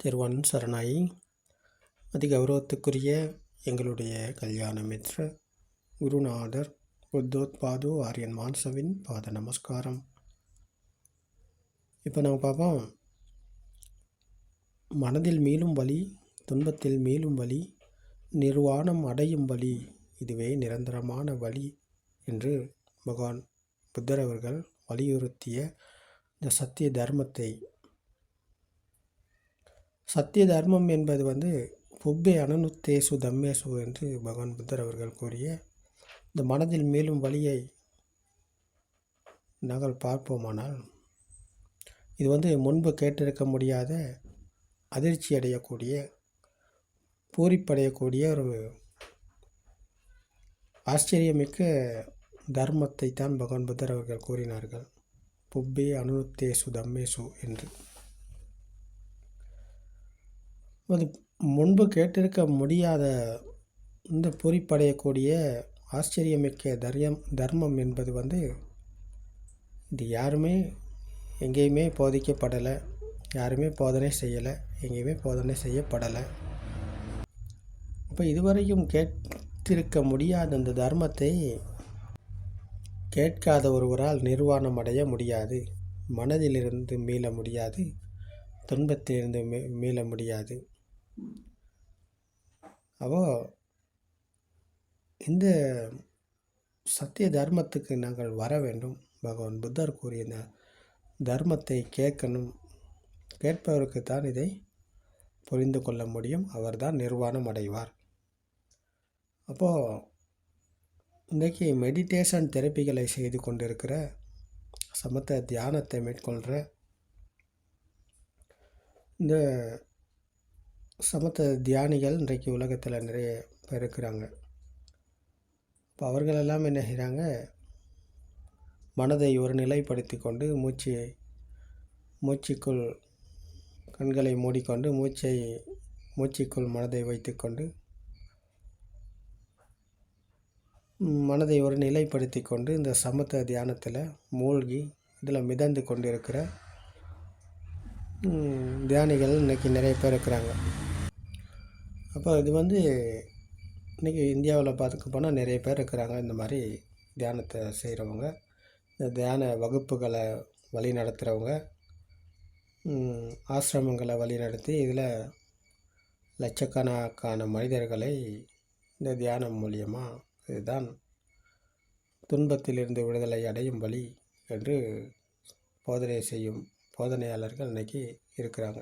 திருவன் சரணாயி. அதிகௌரவத்துக்குரிய எங்களுடைய கல்யாண மித்ர குருநாதர் புத்தோத்பாது ஆரியன் மான்சவின் பாத நமஸ்காரம். இப்போ நம்ம பார்ப்போம் மனதில் மீளும் வழி துன்பத்தில் மீளும் வழி நிர்வாணம் அடையும் வழி இதுவே நிரந்தரமான வழி என்று பகவான் புத்தர் அவர்கள் வலியுறுத்திய இந்த சத்திய தர்மத்தை சத்திய தர்மம் என்பது வந்து புப்பே அனனுத்தேசு தம்மேசு என்று பகவான் புத்தர் அவர்கள் கூறிய இந்த மனதில் மேலும் வழியை நாங்கள் பார்ப்போமானால் இது வந்து முன்பு கேட்டிருக்க முடியாத அதிர்ச்சி அடையக்கூடிய பூரிப்படையக்கூடிய ஒரு ஆச்சரியமிக்க தர்மத்தை தான் பகவான் புத்தர் அவர்கள் கூறினார்கள். புப்பே அனுத்தேசு தம்மேசு என்று. அது முன்பு கேட்டிருக்க முடியாத இந்த பொறிப்படையக்கூடிய ஆச்சரியமிக்க தர்யம் தர்மம் என்பது வந்து இது யாருமே எங்கேயுமே போதிக்கப்படலை. யாருமே போதனை செய்யலை. எங்கேயுமே போதனை செய்யப்படலை. அப்போ இதுவரையும் கேட்டிருக்க முடியாத அந்த தர்மத்தை கேட்காத ஒருவரால் நிர்வாணம் அடைய முடியாது. மனதிலிருந்து மீள முடியாது. துன்பத்திலிருந்து மீ மீள முடியாது. அப்போ இந்த சத்திய தர்மத்துக்கு நாங்கள் வர வேண்டும். பகவான் புத்தர் கூறிய இந்த தர்மத்தை கேட்கணும். கேட்பவருக்கு தான் இதை புரிந்து கொள்ள முடியும். அவர்தான் நிர்வாணம் அடைவார். அப்போது இன்றைக்கி மெடிடேஷன் தெரப்பிகளை செய்து கொண்டிருக்கிற சமத்த தியானத்தை மேற்கொள்கிற இந்த சமத்த தியானிகள் இன்றைக்கு உலகத்தில் நிறைய பேர் இருக்கிறாங்க. இப்போ அவர்களெல்லாம் என்ன செய்கிறாங்க மனதை ஒரு நிலைப்படுத்தி கொண்டு மூச்சை மூச்சுக்குள் கண்களை மூடிக்கொண்டு மூச்சை மூச்சுக்குள் மனதை வைத்துக்கொண்டு மனதை ஒரு நிலைப்படுத்தி கொண்டு இந்த சமத்த தியானத்தில் மூழ்கி இதில் மிதந்து கொண்டிருக்கிற தியானிகள் இன்றைக்கி நிறைய பேர் இருக்கிறாங்க. அப்போ இது வந்து இன்றைக்கி இந்தியாவில் பார்த்துக்க போனால் நிறைய பேர் இருக்கிறாங்க இந்த மாதிரி தியானத்தை செய்கிறவங்க இந்த தியான வகுப்புகளை வழி நடத்துகிறவங்க ஆசிரமங்களை வழி நடத்தி இதில் லட்சக்கணக்கான மனிதர்களை இந்த தியானம் மூலியமாக இதுதான் துன்பத்திலிருந்து விடுதலை அடையும் வழி என்று போதனை செய்யும் போதனையாளர்கள் இன்றைக்கி இருக்கிறாங்க.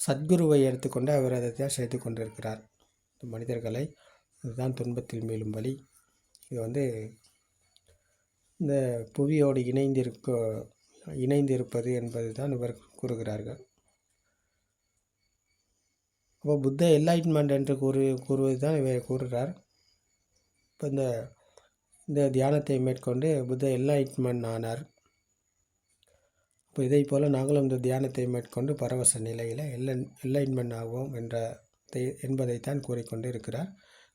சத்குருவை எடுத்துக்கொண்டு அவர் அதை தான் செய்து கொண்டிருக்கிறார் மனிதர்களை அதுதான் துன்பத்தில் மேலும் வழி. இது வந்து இந்த புவியோடு இணைந்திருக்க இணைந்திருப்பது என்பது தான் இவர் கூறுகிறார்கள். அப்போ புத்த என்லைட்மெண்ட் என்று கூறு கூறுவது தான் இவர் கூறுகிறார். இப்போ இந்த இந்த தியானத்தை மேற்கொண்டு புத்த என்லைட்மெண்ட் ஆனார். இப்போ இதை போல் நாங்களும் இந்த தியானத்தை மேற்கொண்டு பரவச நிலையில் எல்லன் எல்லைன்மெண்ட் ஆகுவோம் என்ற என்பதைத்தான் கூறிக்கொண்டு இருக்கிறார்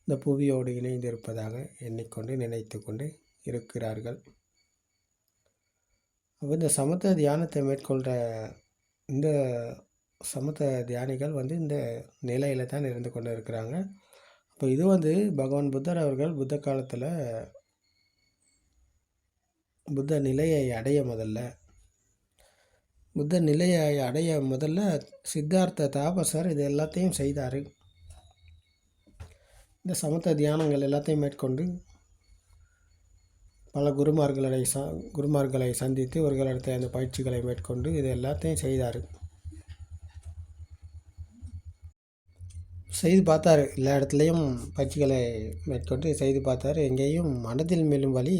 இந்த புவியோடு இணைந்து இருப்பதாக எண்ணிக்கொண்டு நினைத்து கொண்டு இருக்கிறார்கள். அப்போ இந்த சமத்த தியானத்தை மேற்கொள்கிற இந்த சமத்த தியானிகள் வந்து இந்த நிலையில் தான் இருந்து கொண்டு இருக்கிறாங்க அப்போ இது வந்து பகவான் புத்தர் அவர்கள் புத்த காலத்தில் புத்த நிலையை அடைய முதல்ல. புத்த நிலையை அடைய முதல்ல சித்தார்த்த தாபசர் இது எல்லாத்தையும் செய்தார். இந்த சமத்த தியானங்கள் எல்லாத்தையும் மேற்கொண்டு பல குருமார்களை ச குருமார்களை சந்தித்து இவர்களிடத்தை அந்த பயிற்சிகளை மேற்கொண்டு இது எல்லாத்தையும் செய்தார். செய்து பார்த்தார். எல்லா இடத்துலையும் பயிற்சிகளை மேற்கொண்டு செய்து பார்த்தார். எங்கேயும் மனதில் மேலும் வழி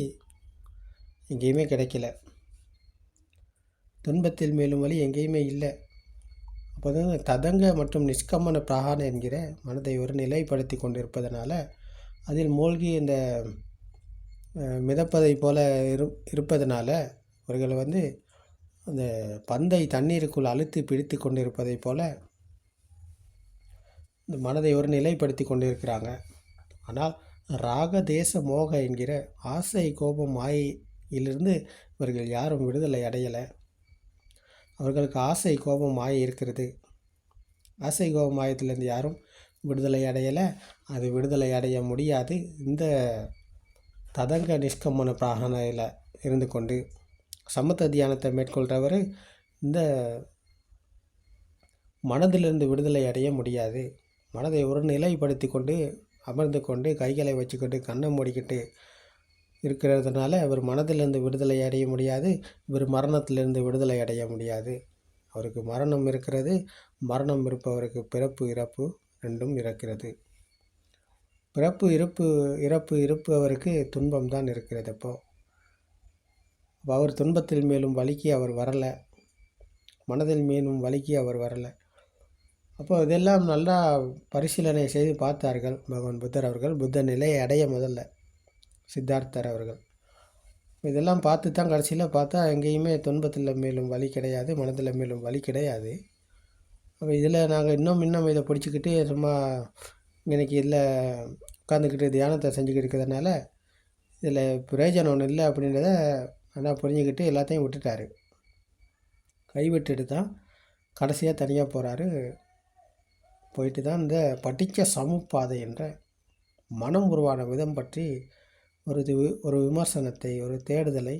எங்கேயுமே கிடைக்கல. துன்பத்தில் மேலும் வழி எங்கேயுமே இல்லை. அப்போ தான் ததங்க மற்றும் நிஷ்கமன பிராகான என்கிற மனதை ஒரு நிலைப்படுத்தி கொண்டிருப்பதனால அதில் மூழ்கி இந்த மிதப்பதை போல இரு இருப்பதனால இவர்கள் வந்து அந்த பந்தை தண்ணீருக்குள் அழுத்தி பிடித்து கொண்டிருப்பதை போல இந்த மனதை ஒரு நிலைப்படுத்தி கொண்டிருக்கிறாங்க. ஆனால் ராக தேச மோக என்கிற ஆசை கோபம் மாயிலிருந்து இவர்கள் யாரும் விடுதலை அடையலை. அவர்களுக்கு ஆசை கோபம் மாய இருக்கிறது. ஆசைகோ மாயத்திலேருந்து யாரும் விடுதலை அடையலை. அது விடுதலை அடைய முடியாது. இந்த ததங்க நிஷ்கமன பிராகனையில் இருந்து கொண்டு சமத்த தியானத்தை மேற்கொள்கிறவர் இந்த மனதிலிருந்து விடுதலை அடைய முடியாது. மனதை ஒரு நிலைப்படுத்தி கொண்டு அமர்ந்து கொண்டு கைகளை வச்சுக்கிட்டு கண்ணை மூடிக்கிட்டு இருக்கிறதுனால இவர் மனதிலிருந்து விடுதலை அடைய முடியாது. இவர் மரணத்திலிருந்து விடுதலை அடைய முடியாது. அவருக்கு மரணம் இருக்கிறது. மரணம் இருப்பவருக்கு பிறப்பு இறப்பு ரெண்டும் இருக்கிறது பிறப்பு இறப்பு இறப்பு இருப்பவருக்கு துன்பம் தான் இருக்கிறது அப்போது அப்போ அவர் துன்பத்தில் மேலும் வலிக்கு அவர் வரலை. மனதில் மேலும் வலிக்கு அவர் வரலை. அப்போ இதெல்லாம் நல்லா பரிசீலனை செய்து பார்த்தார்கள் பகவான் புத்தர் அவர்கள். புத்த நிலையை அடைய முதல்ல. சித்தார்த்தர் அவர்கள். இதெல்லாம் பார்த்து தான் கடைசியில் பார்த்தா எங்கேயுமே துன்பத்தில் மேலும் வலி கிடையாது மனதில் மேலும் வலி கிடையாது. அப்போ இதில் நாங்கள் இன்னும் இன்னும் இதை பிடிச்சிக்கிட்டு சும்மா இன்றைக்கி இதில் உட்காந்துக்கிட்டு தியானத்தை செஞ்சுக்கிட்டு இருக்கிறதுனால இதில் பிரயோஜனம் ஒன்றும் இல்லை அப்படின்றத ஆனால் புரிஞ்சுக்கிட்டு எல்லாத்தையும் விட்டுட்டாரு. கைவிட்டுட்டு தான் கடைசியாக தனியாக போகிறாரு போயிட்டு தான் இந்த படிக்க சமுப்பாதை என்ற மனம் உருவான விதம் பற்றி ஒரு இது ஒரு விமர்சனத்தை ஒரு தேடுதலை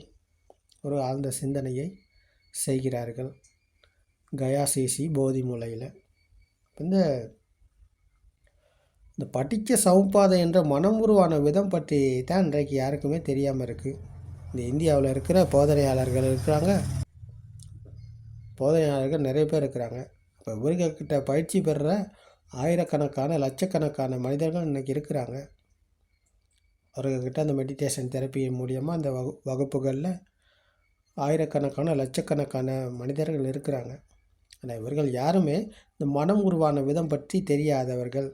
ஒரு ஆழ்ந்த சிந்தனையை செய்கிறார்கள் கயாசிசி போதி மூலையில் இந்த இந்த படிக்க சவுப்பாதை என்ற மனம் உருவான விதம் பற்றி தான் இன்றைக்கு யாருக்குமே தெரியாமல் இருக்குது இந்த இந்தியாவில் இருக்கிற போதனையாளர்கள் இருக்கிறாங்க. போதனையாளர்கள் நிறைய பேர் இருக்கிறாங்க. இப்போ இவர்கிட்ட பயிற்சி பெறுற ஆயிரக்கணக்கான லட்சக்கணக்கான மனிதர்கள் இன்றைக்கி இருக்கிறாங்க. அவர்கிட்ட அந்த மெடிடேஷன் தெரப்பி மூலியமாக அந்த வகு வகுப்புகளில் ஆயிரக்கணக்கான லட்சக்கணக்கான மனிதர்கள் இருக்கிறாங்க. ஆனால் இவர்கள் யாருமே இந்த மனம் உருவான விதம் பற்றி தெரியாதவர்கள்.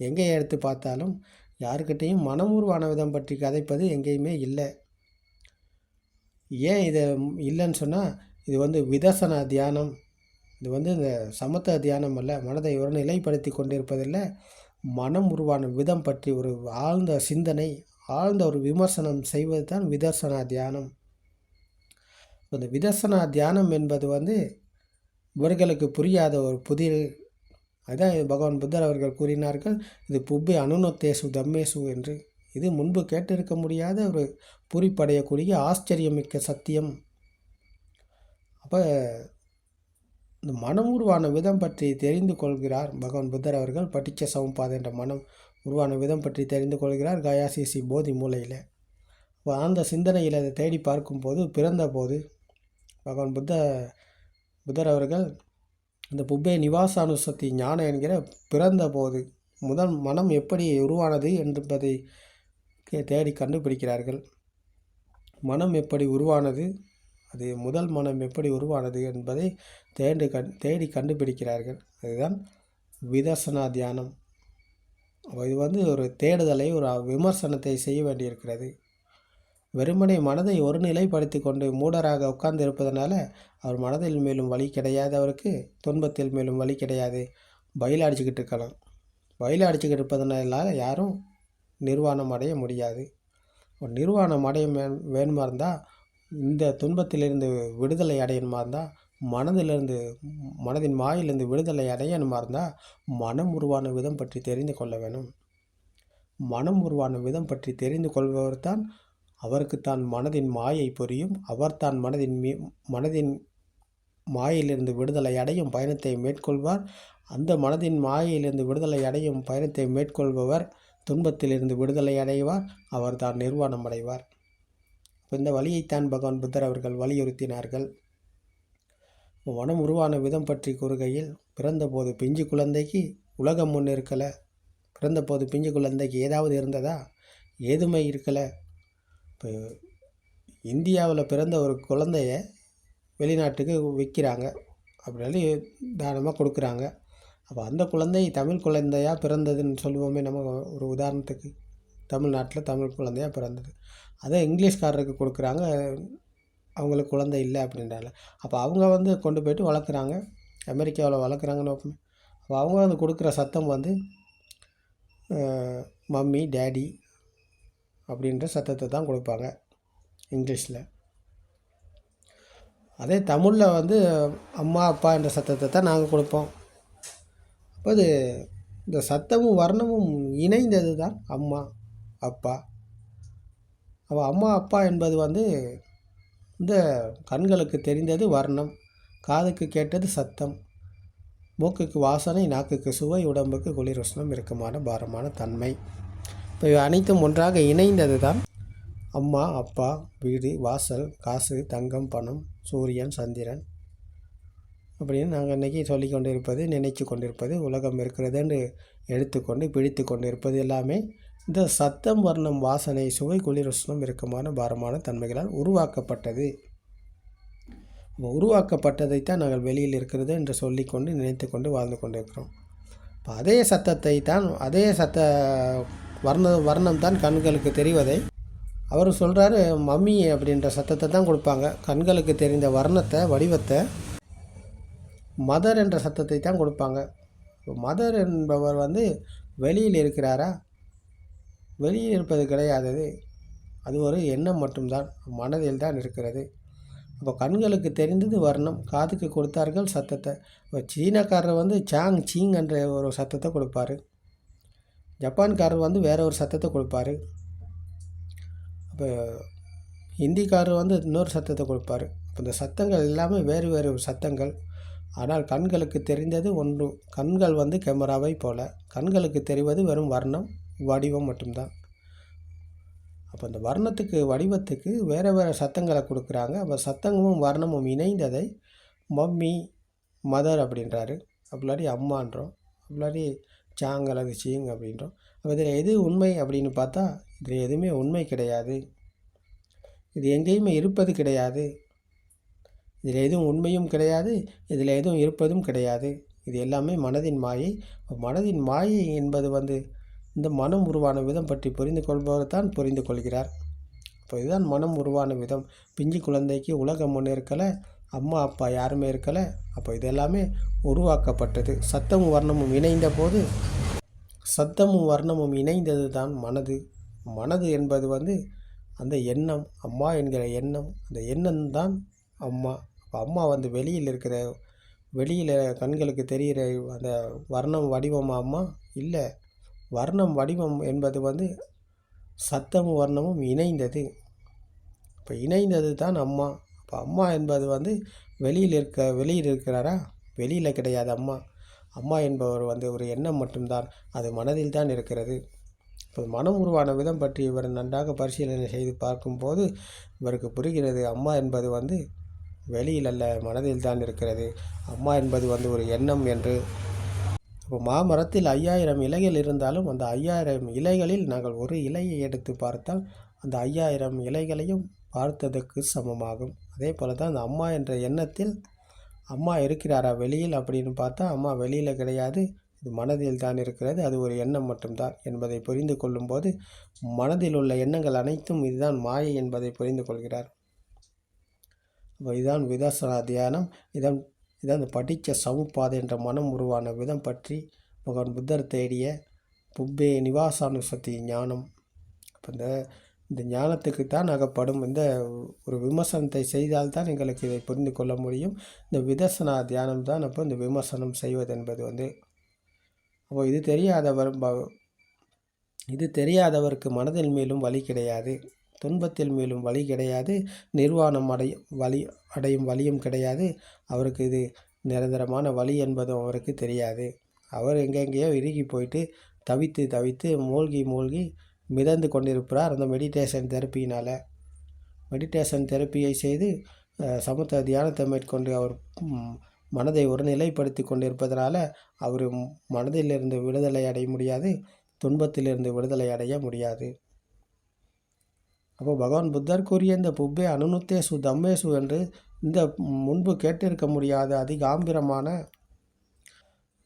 எங்கே எடுத்து பார்த்தாலும் யாருக்கிட்டேயும் மனம் உருவான விதம் பற்றி கதைப்பது எங்கேயுமே இல்லை. ஏன் இதை இல்லைன்னு சொன்னால் இது வந்து விதர்சன தியானம். இது வந்து இந்த சமத்த தியானம் அல்ல. மனதை ஒரு நிலைப்படுத்தி கொண்டிருப்பதில்லை. மனம் உருவான விதம் பற்றி ஒரு ஆழ்ந்த சிந்தனை ஆழ்ந்த ஒரு விமர்சனம் செய்வது தான் விதர்சனா தியானம். இந்த விதர்சனா தியானம் என்பது வந்து இவர்களுக்கு புரியாத ஒரு புதிர் அதுதான் பகவான் புத்தர் அவர்கள் கூறினார்கள் இது புப்பி அனுநத்தேசு தம்மேசு என்று. இது முன்பு கேட்டிருக்க முடியாத ஒரு பூரிப்படையக்கூடிய ஆச்சரியமிக்க சத்தியம். அப்போ இந்த மனம் உருவான விதம் பற்றி தெரிந்து கொள்கிறார் பகவான் புத்தர் அவர்கள். பட்டிச்ச சமபாதை என்ற மனம் உருவான விதம் பற்றி தெரிந்து கொள்கிறார் கயாசிசி போதி மூலையில். அப்போ அந்த சிந்தனையில் அதை தேடி பார்க்கும்போது பிறந்தபோது பகவான் புத்த புத்தர் அவர்கள் இந்த புப்பே நிவாசானுசக்தி ஞானம் என்கிற பிறந்த போது முதல் மனம் எப்படி உருவானது என்பதை தேடி கண்டுபிடிக்கிறார்கள். மனம் எப்படி உருவானது அது முதல் மனம் எப்படி உருவானது என்பதை தேடி கண் தேடி கண்டுபிடிக்கிறார்கள். அதுதான் விதர்சனா தியானம். இது வந்து ஒரு தேடுதலை ஒரு விமர்சனத்தை செய்ய வேண்டியிருக்கிறது. வெறுமனை மனதை ஒரு நிலைப்படுத்தி கொண்டு மூடராக உட்கார்ந்து இருப்பதனால அவர் மனதில் மேலும் வழி கிடையாது அவருக்கு துன்பத்தில் மேலும் வழி கிடையாது. பயிலடிச்சுக்கிட்டு இருக்கலாம். பயில அடிச்சுக்கிட்டு இருப்பதனால யாரும் நிர்வாணம் அடைய முடியாது. நிர்வாணம் அடைய வேணுமா இருந்தால் இந்த துன்பத்திலிருந்து விடுதலை அடையணுமா இருந்தால் மனதிலிருந்து மனதின் மாயிலிருந்து விடுதலை அடையணுமா இருந்தால் மனம் உருவான விதம் பற்றி தெரிந்து கொள்ள வேணும் மனம் உருவான விதம் பற்றி தெரிந்து கொள்பவர் தான் அவருக்கு தான் மனதின் மாயை புரியும். அவர் தான் மனதின் மீ மனதின் மாயிலிருந்து விடுதலை அடையும் பயணத்தை மேற்கொள்வார். அந்த மனதின் மாயையிலிருந்து விடுதலை அடையும் பயணத்தை மேற்கொள்பவர் துன்பத்திலிருந்து விடுதலை அடைவார் அவர் தான் நிர்வாணம் அடைவார். இப்போ இந்த வழியைத்தான் பகவான் புத்தர் அவர்கள் வலியுறுத்தினார்கள். வனம் உருவான விதம் பற்றி கூறுகையில் பிறந்தபோது பிஞ்சு குழந்தைக்கு உலகம் ஒன்று இருக்கலை. பிறந்தபோது பிஞ்சு குழந்தைக்கு ஏதாவது இருந்ததா? எதுவுமே இருக்கலை. இப்போ இந்தியாவில் பிறந்த ஒரு குழந்தைய வெளிநாட்டுக்கு விற்கிறாங்க அப்படின்னு தானமாக கொடுக்குறாங்க. அப்போ அந்த குழந்தை தமிழ் குழந்தையாக பிறந்ததுன்னு சொல்லுவோமே நம்ம ஒரு உதாரணத்துக்கு. தமிழ்நாட்டில் தமிழ் குழந்தையாக பிறந்தது. அதே இங்கிலீஷ்காரருக்கு கொடுக்குறாங்க அவங்களுக்கு குழந்தை இல்லை அப்படின்றால அப்போ அவங்க வந்து கொண்டு போய்ட்டு வளர்க்குறாங்க அமெரிக்காவில் வளர்க்குறாங்கன்னு அப்போ அவங்க வந்து கொடுக்குற சத்தம் வந்து மம்மி டேடி அப்படின்ற சத்தத்தை தான் கொடுப்பாங்க இங்கிலீஷில். அதே தமிழில் வந்து அம்மா அப்பா என்ற சத்தத்தை தான் நாங்கள் கொடுப்போம். அப்போது இந்த சத்தமும் வர்ணமும் இணைந்தது தான் அம்மா அப்பா அப்போ அம்மா அப்பா என்பது வந்து இந்த கண்களுக்கு தெரிந்தது வர்ணம் காதுக்கு கேட்டது சத்தம் மூக்குக்கு வாசனை நாக்குக்கு சுவை உடம்புக்கு குளிர் உஷ்ணம் இறுக்கமான பாரமான தன்மை. இப்போ இவை அனைத்தும் ஒன்றாக இணைந்தது தான் அம்மா அப்பா வீடு வாசல் காசு தங்கம் பணம் சூரியன் சந்திரன் அப்படின்னு நாங்கள் இன்றைக்கி சொல்லி கொண்டிருப்பது நினைச்சு கொண்டிருப்பது உலகம் இருக்கிறதுன்னு எடுத்துக்கொண்டு பிடித்து கொண்டு இருப்பது எல்லாமே இந்த சத்தம் வர்ணம் வாசனை சுவை குளிர் உஷ்ணம் இறுக்கமான பாரமான தன்மைகளால் உருவாக்கப்பட்டது. உருவாக்கப்பட்டதைத்தான் நாங்கள் வெளியில் இருக்கிறது என்று சொல்லிக்கொண்டு நினைத்து கொண்டு வாழ்ந்து கொண்டிருக்கிறோம். இப்போ அதே சத்தத்தை தான் அதே சத்த வர்ண வர்ணம் தான் கண்களுக்கு தெரிவதை அவர் சொல்கிறாரு மம்மி அப்படின்ற சத்தத்தை தான் கொடுப்பாங்க. கண்களுக்கு தெரிந்த வர்ணத்தை வடிவத்தை மதர் என்ற சத்தத்தை தான் கொடுப்பாங்க. மதர் என்பவர் வந்து வெளியில் இருக்கிறாரா? வெளியில் இருப்பது கிடையாது அது ஒரு எண்ணம் மட்டும்தான். மனதில் தான் இருக்கிறது. அப்போ கண்களுக்கு தெரிந்தது வர்ணம். காதுக்கு கொடுத்தார்கள் சத்தத்தை. இப்போ சீனக்காரர் வந்து சாங் சீங் என்ற ஒரு சத்தத்தை கொடுப்பாரு. ஜப்பான்காரர் வந்து வேற ஒரு சத்தத்தை கொடுப்பாரு. அப்போ ஹிந்திக்காரர் வந்து இன்னொரு சத்தத்தை கொடுப்பாரு. அப்போ இந்த சத்தங்கள் எல்லாமே வேறு வேறு சத்தங்கள். ஆனால் கண்களுக்கு தெரிந்தது ஒன்று. கண்கள் வந்து கேமராவை போல. கண்களுக்கு தெரிவது வெறும் வர்ணம். வடிவம் மட்டும்தான். அப்போ இந்த வர்ணத்துக்கு வடிவத்துக்கு வேறு வேறு சத்தங்களை கொடுக்குறாங்க. அப்போ சத்தங்களும் வர்ணமும் இணைந்ததை மம்மி மதர் அப்படின்றாரு. அப்படிலாடி அம்மான்றோம். அப்படிலாடி சாங் அல்லது சீங் அப்படின்றோம். அப்போ இதில் எது உண்மை அப்படின்னு பார்த்தா இதில் எதுவுமே உண்மை கிடையாது. இது எங்கேயுமே இருப்பது கிடையாது. இதில் எதுவும் உண்மையும் கிடையாது. இதில் எதுவும் இருப்பதும் கிடையாது. இது எல்லாமே மனதின் மாயை. மனதின் மாயை என்பது வந்து இந்த மனம் உருவான விதம் பற்றி புரிந்து கொள்பவர் தான் புரிந்து கொள்கிறார் இப்போ இதுதான் மனம் உருவான விதம். பிஞ்சு குழந்தைக்கு உலகம் ஒன்று இருக்கலை அம்மா அப்பா யாருமே இருக்கலை அப்போ இது எல்லாமே உருவாக்கப்பட்டது. சத்தமும் வர்ணமும் இணைந்த போது சத்தமும் வர்ணமும் இணைந்தது தான் மனது. மனது என்பது வந்து அந்த எண்ணம் அம்மா என்கிற எண்ணம். அந்த எண்ணம் தான் அம்மா. அப்போ அம்மா வந்து வெளியில் இருக்கிற வெளியில் கண்களுக்கு தெரிகிற அந்த வர்ணம் வடிவமாக அம்மா? இல்லை. வர்ணம் வடிவம் என்பது வந்து சத்தமும் வர்ணமும் இணைந்தது. இப்போ இணைந்தது தான் அம்மா. அப்போ அம்மா என்பது வந்து வெளியில் இருக்க வெளியில் இருக்கிறாரா? வெளியில் கிடையாது அம்மா. அம்மா என்பவர் வந்து ஒரு எண்ணம் மட்டும்தான். அது மனதில் தான் இருக்கிறது. இப்போ மனம் உருவான விதம் பற்றி இவர் நன்றாக பரிசீலனை செய்து பார்க்கும்போது இவருக்கு புரிகிறது. அம்மா என்பது வந்து வெளியில் அல்ல மனதில் தான் இருக்கிறது. அம்மா என்பது வந்து ஒரு எண்ணம் என்று இப்போ மாமரத்தில் ஐயாயிரம் இலைகள் இருந்தாலும் அந்த ஐயாயிரம் இலைகளில் நாங்கள் ஒரு இலையை எடுத்து பார்த்தால் அந்த ஐயாயிரம் இலைகளையும் பார்த்ததுக்கு சமமாகும். அதே போல் தான் அந்த அம்மா என்ற எண்ணத்தில் அம்மா இருக்கிறாரா வெளியில்? அப்படின்னு பார்த்தா அம்மா வெளியில் கிடையாது இது மனதில் தான் இருக்கிறது அது ஒரு எண்ணம் மட்டும்தான் என்பதை புரிந்து கொள்ளும்போது மனதில் உள்ள எண்ணங்கள் அனைத்தும் இதுதான் மாயை என்பதை புரிந்து கொள்கிறார். இதுதான் விதர்சனா தியானம். இதன் இதான் படித்த சமுப்பாதை என்ற மனம் உருவான விதம் பற்றி பகவான் புத்தர் தேடிய புப்பே நிவாசானுசதி ஞானம். அப்போ இந்த இந்த ஞானத்துக்கு தான் அகப்படும். இந்த ஒரு விமர்சனத்தை செய்தால்தான் எங்களுக்கு இதை புரிந்து கொள்ள முடியும். இந்த விதர்சனா தியானம் தான் அப்போ இந்த விமர்சனம் செய்வது என்பது வந்து. அப்போ இது தெரியாதவர் இது தெரியாதவருக்கு மனதில் மேலும் வழி கிடையாது. துன்பத்தில் மேலும் வழி கிடையாது. நிர்வாணம் அடையும் வழி அடையும் வழியும் கிடையாது. அவருக்கு இது நிரந்தரமான வழி என்பதும் அவருக்கு தெரியாது. அவர் எங்கெங்கேயோ இறுகி போயிட்டு தவித்து தவித்து மூழ்கி மூழ்கி மிதந்து கொண்டிருப்பார் அந்த மெடிடேஷன் தெரப்பியினால் மெடிடேஷன் தெரப்பியை செய்து சமத்துவ தியானத்தை மேற்கொண்டு அவர் மனதை ஒருநிலைப்படுத்தி கொண்டிருப்பதனால அவர் மனதிலிருந்து விடுதலை அடைய முடியாது. துன்பத்திலிருந்து விடுதலை அடைய முடியாது. அப்போ பகவான் புத்தர் கூறிய இந்த புப்பே அனுநுத்தேசு தம்மேசு என்று இந்த முன்பு கேட்டிருக்க முடியாத அதிகாம்பிரமான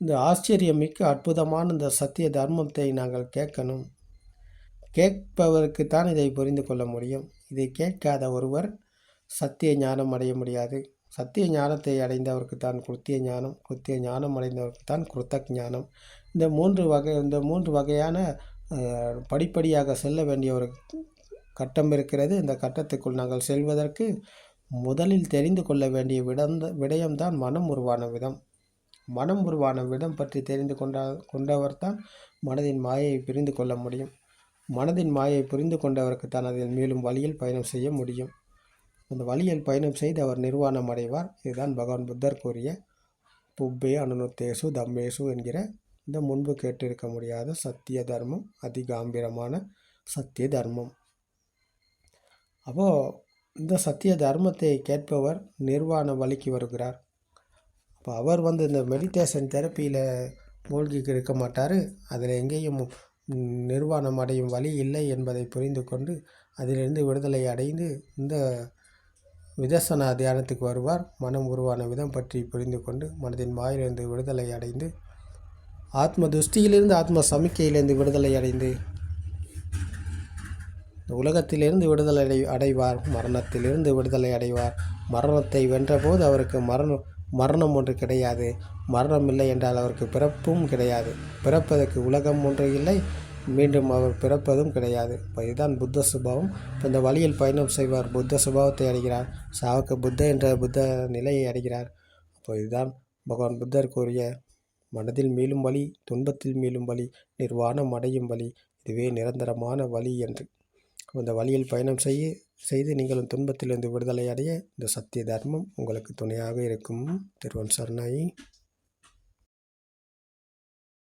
இந்த ஆச்சரியமிக்க அற்புதமான இந்த சத்திய தர்மத்தை நாங்கள் கேட்கணும். கேட்பவருக்கு தான் இதை புரிந்து கொள்ள முடியும். இதை கேட்காத ஒருவர் சத்திய ஞானம் அடைய முடியாது. சத்திய ஞானத்தை அடைந்தவருக்கு தான் குருத்திய ஞானம் குருத்திய ஞானம் அடைந்தவருக்கு தான் குருத்தக் ஞானம் இந்த மூன்று வகை இந்த மூன்று வகையான படிப்படியாக செல்ல வேண்டிய ஒரு கட்டம் இருக்கிறது. இந்த கட்டத்துக்குள் நாங்கள் செல்வதற்கு முதலில் தெரிந்து கொள்ள வேண்டிய விடந்த விடயம்தான் மனம் உருவான விதம். மனம் உருவான விதம் பற்றி தெரிந்து கொண்டா கொண்டவர்தான் மனதின் மாயையை புரிந்து கொள்ள முடியும். மனதின் மாயை புரிந்து கொண்டவருக்கு தான் அதில் மேலும் வழியில் பயணம் செய்ய முடியும். அந்த வழியில் பயணம் செய்து அவர் நிர்வாணம் அடைவார். இதுதான் பகவான் புத்தர் கூறிய புப்பே அனுநுத்தேசு தம்மேசு என்கிற இந்த முன்பு கேட்டிருக்க முடியாத சத்திய தர்மம் அதிகாம்பிரமான சத்திய தர்மம். அப்போது இந்த சத்திய தர்மத்தை கேட்பவர் நிர்வாண வழிக்கு வருகிறார். அப்போ அவர் வந்து இந்த மெடிடேஷன் தெரப்பியில் மூழ்கி இருக்க மாட்டார். அதில் எங்கேயும் நிர்வாணம் அடையும் வழி இல்லை என்பதை புரிந்து கொண்டு அதிலிருந்து விடுதலை அடைந்து இந்த விதர்சனா தியானத்துக்கு வருவார். மனம் உருவான விதம் பற்றி புரிந்து கொண்டு மனதின் மாயிலிருந்து விடுதலை அடைந்து ஆத்ம துஷ்டியிலிருந்து ஆத்ம சமிக்கையிலிருந்து விடுதலை அடைந்து இந்த உலகத்திலிருந்து விடுதலை அடை அடைவார் மரணத்திலிருந்து விடுதலை அடைவார். மரணத்தை வென்றபோது அவருக்கு மரணம் மரணம் ஒன்று கிடையாது. மரணம் இல்லை என்றால் அவருக்கு பிறப்பும் கிடையாது. பிறப்பதற்கு உலகம் ஒன்று இல்லை. மீண்டும் அவர் பிறப்பதும் கிடையாது. இப்போ இதுதான் புத்த சுபாவம். இப்போ இந்த வழியில் பயணம் செய்வார். புத்த சுபாவத்தை அடைகிறார். சாவுக்கு புத்த என்ற புத்த நிலையை அடைகிறார். அப்போ இதுதான் பகவான் புத்தர் கூறிய மனதில் மீளும் வழி துன்பத்தில் மீளும் வழி நிர்வாணம் அடையும் வழி. இதுவே நிரந்தரமான வழி என்று அந்த வழியில் பயணம் செய்ய செய்து நீங்களும் துன்பத்திலிருந்து விடுதலை அடைய இந்த சத்திய தர்மம் உங்களுக்கு துணையாக இருக்கும். திருவன் சரணாயி.